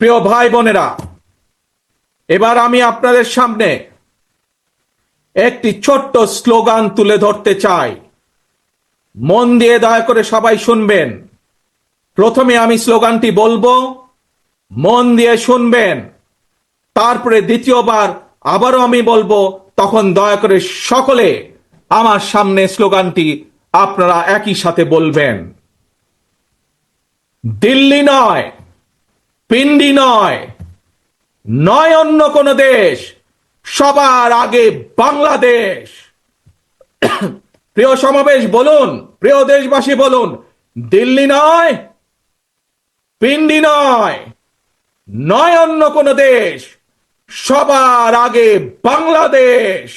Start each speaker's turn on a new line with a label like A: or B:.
A: প্রিয় ভাই বোনেরা, এবার আমি আপনাদের সামনে একটি ছোট্ট স্লোগান তুলে ধরতে চাই। মন দিয়ে দয়া করে সবাই শুনবেন। প্রথমে আমি স্লোগানটি বলব, মন দিয়ে শুনবেন। তারপরে দ্বিতীয়বার আবারও আমি বলব, তখন দয়া করে সকলে আমার সামনে স্লোগানটি আপনারা একই সাথে বলবেন। দিল্লি নয় পিন্ডি নয় নয় অন্য কোন দেশ, সবার আগে বাংলাদেশ। প্রিয় সমাবেশ বলুন, প্রিয় দেশবাসী বলুন, দিল্লি নয়, পিন্ডি নয় নয় অন্য কোন দেশ, সবার আগে বাংলাদেশ।